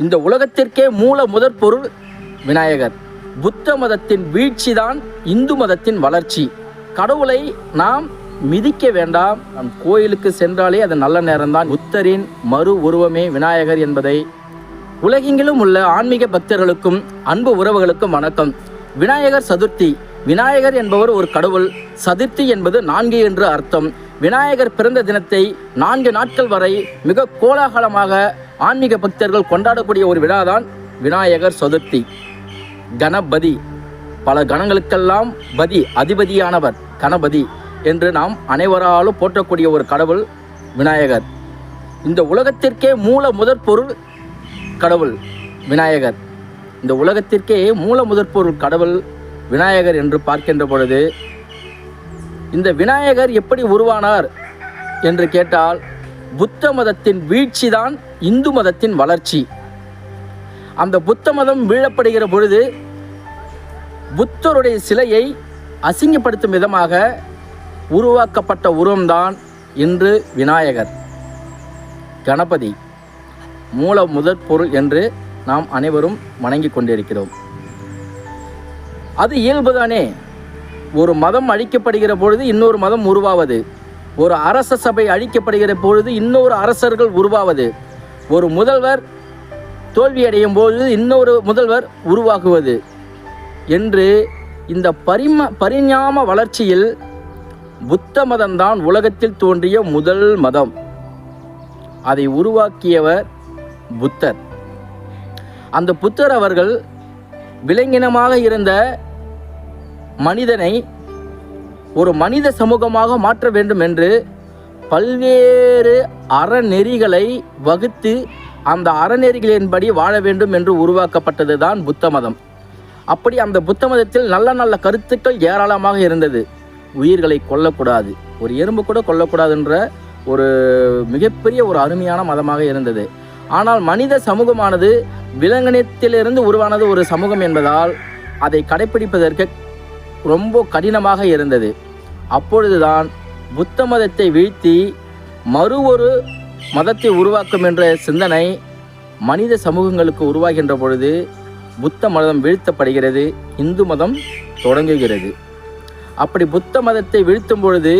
இந்த உலகத்திற்கே மூல முதற் பொருள் விநாயகர். புத்த மதத்தின் வீழ்ச்சி தான் இந்து மதத்தின் வளர்ச்சி. கடவுளை நாம் மிதிக்க வேண்டாம். நம் கோயிலுக்கு சென்றாலே அது நல்ல நேரம்தான். புத்தரின் மறு உருவமே விநாயகர் என்பதை. உலகெங்கிலும் உள்ள ஆன்மீக பக்தர்களுக்கும் அன்பு உறவுகளுக்கும் வணக்கம். விநாயகர் சதுர்த்தி. விநாயகர் என்பவர் ஒரு கடவுள். சதுர்த்தி என்பது நான்கு என்று அர்த்தம். விநாயகர் பிறந்த தினத்தை நான்கு நாட்கள் வரை மிக கோலாகலமாக ஆன்மீக பக்தர்கள் கொண்டாடக்கூடிய ஒரு விழா தான் விநாயகர் சதுர்த்தி. கணபதி. பல கணங்களுக்கெல்லாம் பதி அதிபதியானவர் கணபதி என்று நாம் அனைவராலும் போற்றக்கூடிய ஒரு கடவுள் விநாயகர். இந்த உலகத்திற்கே மூல முதற் பொருள் கடவுள் விநாயகர். இந்த உலகத்திற்கே மூல முதற் பொருள் கடவுள் விநாயகர் என்று பார்க்கின்ற பொழுது இந்த விநாயகர் எப்படி உருவானார் என்று கேட்டால் புத்த மதத்தின் வீழ்ச்சிதான் இந்து மதத்தின் வளர்ச்சி. அந்த புத்த மதம் வீழப்படுகிற பொழுது புத்தருடைய சிலையை அசிங்கப்படுத்தும் விதமாக உருவாக்கப்பட்ட உருவம்தான் இன்று விநாயகர். கணபதி. மூல முதற் பொருள் என்று நாம் அனைவரும் வணங்கி கொண்டிருக்கிறோம். அது இயல்புதானே. ஒரு மதம் அழிக்கப்படுகிற பொழுது இன்னொரு மதம் உருவாவது. ஒரு அரச சபை அழிக்கப்படுகிற பொழுது இன்னொரு அரசர்கள் உருவாவது. ஒரு முதல்வர் தோல்வியடையும் போது இன்னொரு முதல்வர் உருவாகுவது என்று இந்த பரிம பரிணாம வளர்ச்சியில் புத்த மதம்தான் உலகத்தில் தோன்றிய முதல் மதம். அதை உருவாக்கியவர் புத்தர். அந்த புத்தர் அவர்கள் விலங்கினமாக இருந்த மனிதனை ஒரு மனித சமூகமாக மாற்ற வேண்டும் என்று பல்வேறு அறநெறிகளை வகுத்து அந்த அறநெறிகளின்படி வாழ வேண்டும் என்று உருவாக்கப்பட்டது தான் புத்த மதம். அப்படி அந்த புத்த மதத்தில் நல்ல நல்ல கருத்துக்கள் ஏராளமாக இருந்தது. உயிர்களை கொல்லக்கூடாது ஒரு எறும்பு கூட கொல்லக்கூடாதுன்ற ஒரு மிகப்பெரிய ஒரு அருமையான மதமாக இருந்தது. ஆனால் மனித சமூகமானது விலங்கினத்திலிருந்து உருவானது ஒரு சமூகம் என்பதால் அதை கடைப்பிடிப்பதற்கு ரொம்ப கடினமாக இருந்தது. அப்பொழுதுதான் புத்த மதத்தை வீழ்த்தி மறு ஒரு மதத்தை உருவாக்கும் என்ற சிந்தனை மனித சமூகங்களுக்கு உருவாகின்ற பொழுது புத்த மதம் வீழ்த்தப்படுகிறது இந்து மதம் தொடங்குகிறது. அப்படி புத்த மதத்தை வீழ்த்தும் பொழுது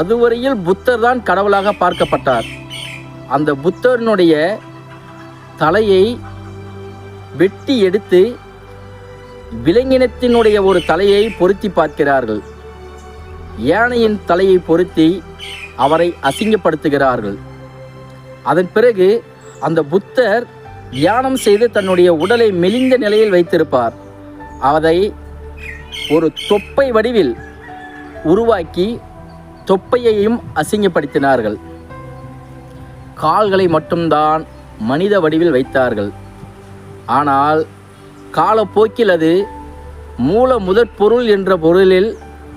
அதுவரையில் புத்தர் தான் கடவுளாக பார்க்கப்பட்டார். அந்த புத்தரினுடைய தலையை வெட்டி எடுத்து விலங்கினத்தினுடைய ஒரு தலையை பொருத்தி பார்க்கிறார்கள். யானையின் தலையை பொருத்தி அவரை அசிங்கப்படுத்துகிறார்கள். அதன் பிறகு அந்த புத்தர் தியானம் செய்து தன்னுடைய உடலை மெலிந்த நிலையில் வைத்திருப்பார். அதை ஒரு தொப்பை வடிவில் உருவாக்கி தொப்பையையும் அசிங்கப்படுத்தினார்கள். கால்களை மட்டும்தான் மனித வடிவில் வைத்தார்கள். ஆனால் காலப்போக்கில் அது மூல முதற் பொருள் என்ற பொருளில்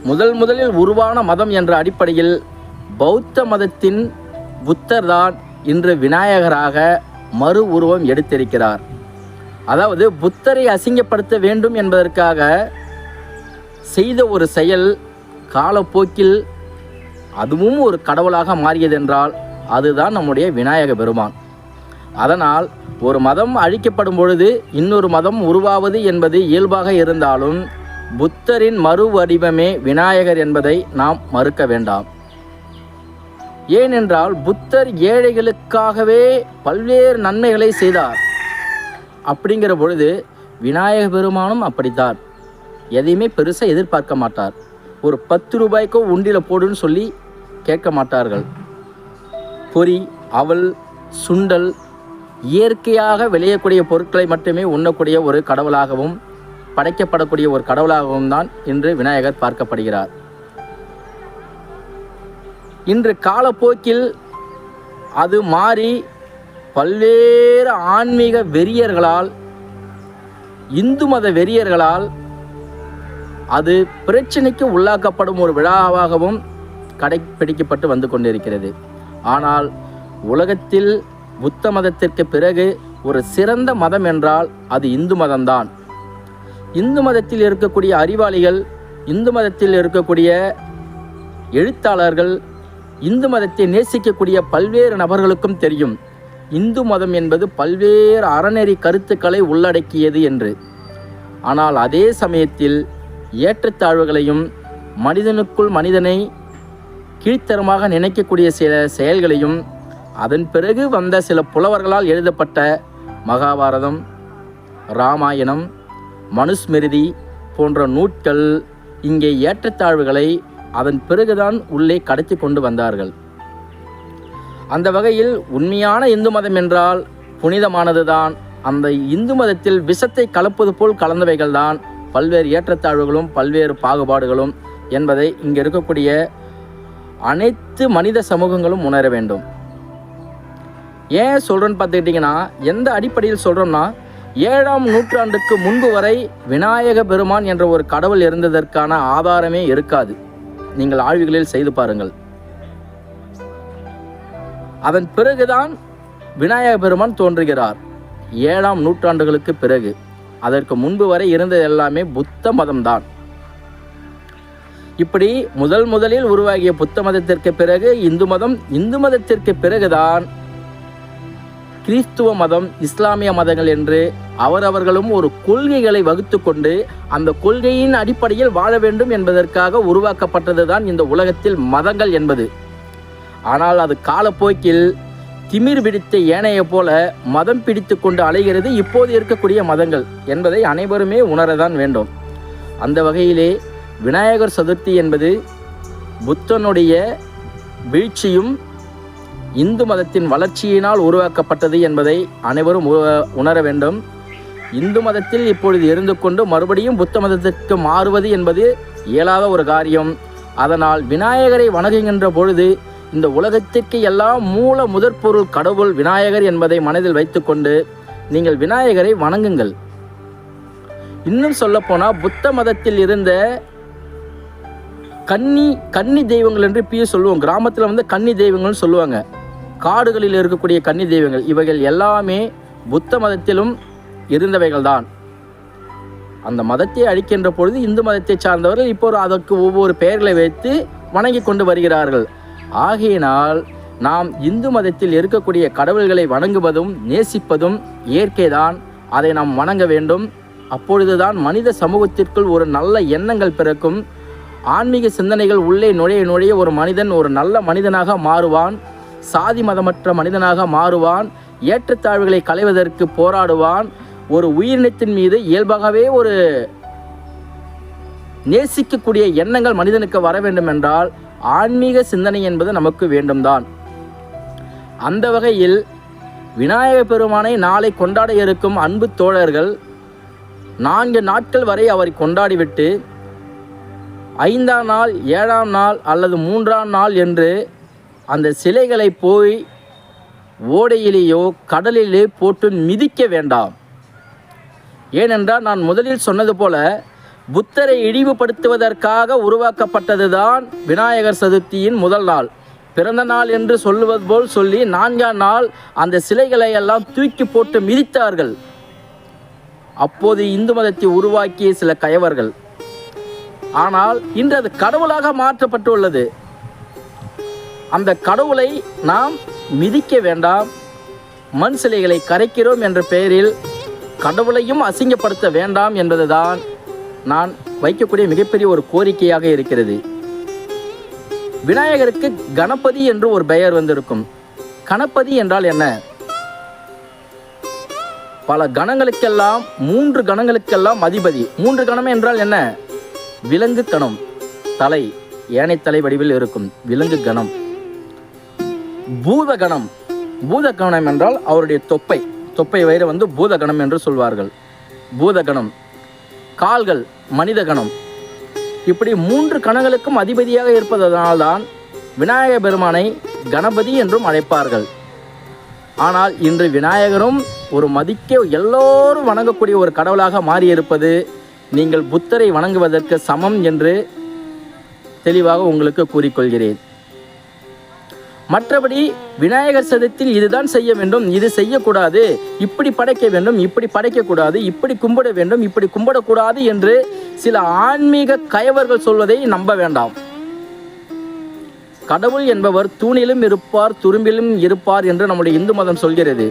முதல் முதலில் உருவான மதம் என்ற அடிப்படையில் பௌத்த மதத்தின் புத்தர் தான் இன்று விநாயகராக மறு உருவம் எடுத்திருக்கிறார். அதாவது புத்தரை அசிங்கப்படுத்த வேண்டும் என்பதற்காக செய்த ஒரு செயல் காலப்போக்கில் அதுவும் ஒரு கடவுளாக மாறியதென்றால் அதுதான் நம்முடைய விநாயக பெருமான். அதனால் ஒரு மதம் அழிக்கப்படும் பொழுது இன்னொரு மதம் உருவாவது என்பது இயல்பாக இருந்தாலும் புத்தரின் மறு வடிவமே விநாயகர் என்பதை நாம் மறுக்க வேண்டாம். ஏனென்றால் புத்தர் ஏழைகளுக்காகவே பல்வேறு நன்மைகளை செய்தார். அப்படிங்கிற பொழுது விநாயக பெருமானும் அப்படித்தான். எதையுமே பெருசாக எதிர்பார்க்க மாட்டார். ஒரு பத்து ரூபாய்க்கோ உண்டியில் போடுன்னு சொல்லி கேட்க மாட்டார்கள். பொறி அவல் சுண்டல் இயற்கையாக விளையக்கூடிய பொருட்களை மட்டுமே உண்ணக்கூடிய ஒரு கடவுளாகவும் படைக்கப்படக்கூடிய ஒரு கடவுளாகவும் தான் இன்று விநாயகர் பார்க்கப்படுகிறார். இன்று காலப்போக்கில் அது மாறி பல்வேறு ஆன்மீக வெறியர்களால் இந்து மத வெறியர்களால் அது பிரச்சனைக்கு உள்ளாக்கப்படும் ஒரு விழாவாகவும் கடைப்பிடிக்கப்பட்டு வந்து கொண்டிருக்கிறது. ஆனால் உலகத்தில் புத்த மதத்திற்கு பிறகு ஒரு சிறந்த மதம் என்றால் அது இந்து மதம்தான். இந்து மதத்தில் இருக்கக்கூடிய அறிவாளிகள் இந்து மதத்தில் இருக்கக்கூடிய எழுத்தாளர்கள் இந்து மதத்தை நேசிக்கக்கூடிய பல்வேறு நபர்களுக்கும் தெரியும். இந்து மதம் என்பது பல்வேறு அறநெறி கருத்துக்களை உள்ளடக்கியது என்று. ஆனால் அதே சமயத்தில் ஏற்றத்தாழ்வுகளையும் மனிதனுக்குள் மனிதனை கீழ்த்தரமாக நினைக்கக்கூடிய சில செயல்களையும் அதன் பிறகு வந்த சில புலவர்களால் எழுதப்பட்ட மகாபாரதம் ராமாயணம் மனுஸ்மிருதி போன்ற நூட்கள் இங்கே ஏற்றத்தாழ்வுகளை அதன் பிறகுதான் உள்ளே கடத்தி கொண்டு வந்தார்கள். அந்த வகையில் உண்மையான இந்து மதம் என்றால் புனிதமானதுதான். அந்த இந்து மதத்தில் விஷத்தை கலப்பது போல் கலந்தவைகள்தான். பல்வேறு ஏற்றத்தாழ்வுகளும் பல்வேறு பாகுபாடுகளும் என்பதை இங்கே இருக்கக்கூடிய அனைத்து மனித சமூகங்களும் உணர வேண்டும். ஏன் சொல்கிறேன்னு பார்த்துக்கிட்டிங்கன்னா எந்த அடிப்படையில் சொல்கிறோம்னா ஏழாம் நூற்றாண்டுக்கு முன்பு வரை விநாயக பெருமான் என்ற ஒரு கடவுள் இருந்ததற்கான ஆதாரமே இருக்காது. நீங்கள் ஆழ்விகளில் செய்து பாருங்கள். அதன் பிறகுதான் விநாயக பெருமான் தோன்றுகிறார். ஏழாம் நூற்றாண்டுகளுக்கு பிறகு. அதற்கு முன்பு வரை இருந்தது எல்லாமே புத்த மதம்தான். இப்படி முதல் முதலில் உருவாகிய புத்த மதத்திற்கு பிறகு இந்து மதம் இந்து மதத்திற்கு பிறகுதான் கிறிஸ்துவ மதம் இஸ்லாமிய மதங்கள் என்று அவரவர்களும் ஒரு கொள்கைகளை வகுத்து கொண்டு அந்த கொள்கையின் அடிப்படையில் வாழ வேண்டும் என்பதற்காக உருவாக்கப்பட்டதுதான் இந்த உலகத்தில் மதங்கள் என்பது. ஆனால் அது காலப்போக்கில் திமிர் பிடித்த ஏனைய போல மதம் பிடித்து கொண்டு அலைகிறது இப்போது இருக்கக்கூடிய மதங்கள் என்பதை அனைவருமே உணரதான் வேண்டும். அந்த வகையிலே விநாயகர் சதுர்த்தி என்பது புத்தனுடைய வீழ்ச்சியும் இந்து மதத்தின் வளர்ச்சியினால் உருவாக்கப்பட்டது என்பதை அனைவரும் உ- உணர வேண்டும். இந்து மதத்தில் இப்பொழுது இருந்து கொண்டு மறுபடியும் புத்த மதத்திற்கு மாறுவது என்பது இயலாத ஒரு காரியம். அதனால் விநாயகரை வணங்குகின்ற பொழுது இந்த உலகத்திற்கு எல்லாம் மூல முதற்பொருள் கடவுள் விநாயகர் என்பதை மனதில் வைத்துக்கொண்டு நீங்கள் விநாயகரை வணங்குங்கள். இன்னும் சொல்லப்போனால் புத்த மதத்தில் இருந்த கன்னி கன்னி தெய்வங்கள் என்று பிய சொல்லுவோம். கிராமத்தில் வந்து கன்னி தெய்வங்கள்னு சொல்லுவாங்க. காடுகளில் இருக்கக்கூடிய கன்னி தெய்வங்கள் இவைகள் எல்லாமே புத்த மதத்திலும் இருந்தவைகள்தான். அந்த மதத்தை அழிக்கின்ற பொழுது இந்து மதத்தை சார்ந்தவர்கள் இப்போ அதற்கு ஒவ்வொரு பெயர்களை வைத்து வணங்கி கொண்டு வருகிறார்கள். ஆகையினால் நாம் இந்து மதத்தில் இருக்கக்கூடிய கடவுள்களை வணங்குவதும் நேசிப்பதும் இயற்கைதான். அதை நாம் வணங்க வேண்டும். அப்பொழுதுதான் மனித சமூகத்திற்குள் ஒரு நல்ல எண்ணங்கள் பிறக்கும். ஆன்மீக சிந்தனைகள் உள்ளே நுழைய நுழைய ஒரு மனிதன் ஒரு நல்ல மனிதனாக மாறுவான். சாதி மதமற்ற மனிதனாக மாறுவான் ஏற்றத்தாழ்வுகளை களைவதற்கு போராடுவான். ஒரு உயிரினத்தின் மீது இயல்பாகவே ஒரு நேசிக்கக்கூடிய எண்ணங்கள் மனிதனுக்கு வர வேண்டும் என்றால் ஆன்மீக சிந்தனை என்பது நமக்கு வேண்டும்தான். அந்த வகையில் விநாயக பெருமானை நாளை கொண்டாட இருக்கும் அன்பு தோழர்கள் நான்கு நாட்கள் வரை அவரை கொண்டாடிவிட்டு ஐந்தாம் நாள் ஏழாம் நாள் அல்லது மூன்றாம் நாள் என்று அந்த சிலைகளை போய் ஓடையிலேயோ கடலிலே போட்டு மிதிக்க வேண்டாம். ஏனென்றால் நான் முதலில் சொன்னது போல புத்தரை இழிவுபடுத்துவதற்காக உருவாக்கப்பட்டதுதான் விநாயகர் சதுர்த்தியின் முதல் நாள். பிறந்த நாள் என்று சொல்லுவது போல் சொல்லி நான்காம் நாள் அந்த சிலைகளை எல்லாம் தூக்கி போட்டு மிதித்தார்கள். அப்போது இந்து மதத்தை உருவாக்கிய சில கயவர்கள். ஆனால் இன்று அது கடவுளாக மாற்றப்பட்டுள்ளது. அந்த கடவுளை நாம் மிதிக்க வேண்டாம். மண் சிலைகளை கரைக்கிறோம் என்ற பெயரில் கடவுளையும் அசிங்கப்படுத்த வேண்டாம் என்பதுதான் நான் வைக்கக்கூடிய மிகப்பெரிய ஒரு கோரிக்கையாக இருக்கிறது. விநாயகருக்கு கணபதி என்று ஒரு பெயர் வந்திருக்கும். கணபதி என்றால் என்ன? பல கணங்களுக்கெல்லாம் மூன்று கணங்களுக்கெல்லாம் அதிபதி. மூன்று கணம் என்றால் என்ன? விலங்கு கணம். தலை. ஏனை தலை வடிவில் இருக்கும். விலங்கு கணம். பூதகணம். பூதகணம் என்றால் அவருடைய தொப்பை. தொப்பை வயிறு வந்து பூதகணம் என்று சொல்வார்கள். பூதகணம். கால்கள் மனித கணம் இப்படி மூன்று கணங்களுக்கும் அதிபதியாக இருப்பதனால்தான் விநாயக பெருமானை கணபதி என்றும் அழைப்பார்கள். ஆனால் இன்று விநாயகரும் ஒரு மதிக்க எல்லோரும் வணங்கக்கூடிய ஒரு கடவுளாக மாறியிருப்பது நீங்கள் புத்தரை வணங்குவதற்கு சமம் என்று தெளிவாக உங்களுக்கு கூறிக்கொள்கிறேன். மற்றபடி விநாயகர் சதுர்த்தியில் இதுதான் செய்ய வேண்டும் இது செய்யக்கூடாது. இப்படி படைக்க வேண்டும் இப்படி படைக்கக்கூடாது இப்படி கும்பிட வேண்டும் இப்படி கும்பிடக்கூடாது என்று சில ஆன்மீக கயவர்கள் சொல்வதை நம்ப வேண்டாம். கடவுள் என்பவர் தூணிலும் இருப்பார் துரும்பிலும் இருப்பார் என்று நம்முடைய இந்து மதம் சொல்கிறது.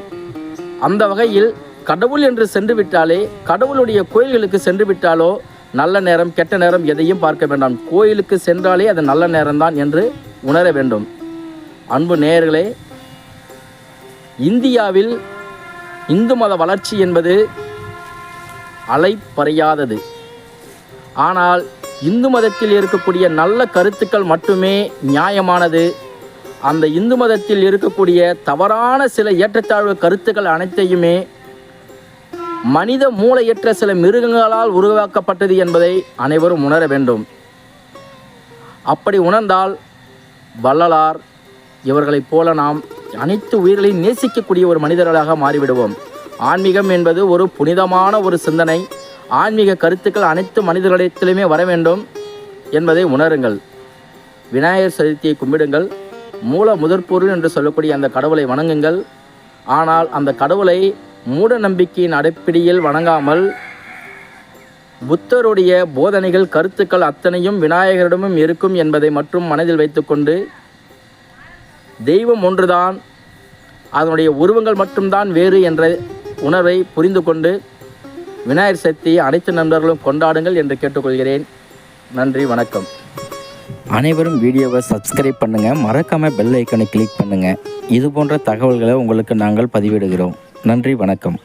அந்த வகையில் கடவுள் என்று சென்று விட்டாலே கடவுளுடைய கோயில்களுக்கு சென்று விட்டாலோ நல்ல நேரம் கெட்ட நேரம் எதையும் பார்க்க வேண்டாம். கோயிலுக்கு சென்றாலே அது நல்ல நேரம்தான் என்று உணர வேண்டும். அன்பு நேயர்களே இந்தியாவில் இந்து மத வளர்ச்சி என்பது அலைப்பறையாதது. ஆனால் இந்து மதத்தில் இருக்கக்கூடிய நல்ல கருத்துக்கள் மட்டுமே நியாயமானது. அந்த இந்து மதத்தில் இருக்கக்கூடிய தவறான சில ஏற்றத்தாழ்வு கருத்துக்கள் அனைத்தையுமே மனித மூளையற்ற சில மிருகங்களால் உருவாக்கப்பட்டது என்பதை அனைவரும் உணர வேண்டும். அப்படி உணர்ந்தால் வள்ளலார் இவர்களைப் போல நாம் அனைத்து உயிர்களையும் நேசிக்கக்கூடிய ஒரு மனிதர்களாக மாறிவிடுவோம். ஆன்மீகம் என்பது ஒரு புனிதமான ஒரு சிந்தனை. ஆன்மீக கருத்துக்கள் அனைத்து மனிதர்களிடத்திலுமே வர வேண்டும் என்பதை உணருங்கள். விநாயகர் சதுர்த்தியை கும்பிடுங்கள். மூல முதற்பொருள் என்று சொல்லக்கூடிய அந்த கடவுளை வணங்குங்கள். ஆனால் அந்த கடவுளை மூட நம்பிக்கையின் அடிப்படையில் வணங்காமல் புத்தருடைய போதனைகள் கருத்துக்கள் அத்தனையும் விநாயகரிடமும் இருக்கும் என்பதை மட்டும் மனதில் வைத்துக்கொண்டு தெய்வம் ஒன்றுதான் அதனுடைய உருவங்கள் மட்டும்தான் வேறு என்ற உணர்வை புரிந்து கொண்டு விநாயகர் சக்தியை அனைத்து நண்பர்களும் கொண்டாடுங்கள் என்று கேட்டுக்கொள்கிறேன். நன்றி வணக்கம். அனைவரும் வீடியோவை சப்ஸ்கிரைப் பண்ணுங்கள் மறக்காமல் பெல் ஐக்கனை கிளிக் பண்ணுங்கள் இது போன்ற தகவல்களை உங்களுக்கு நாங்கள் பதிவிடுகிறோம். நன்றி வணக்கம்.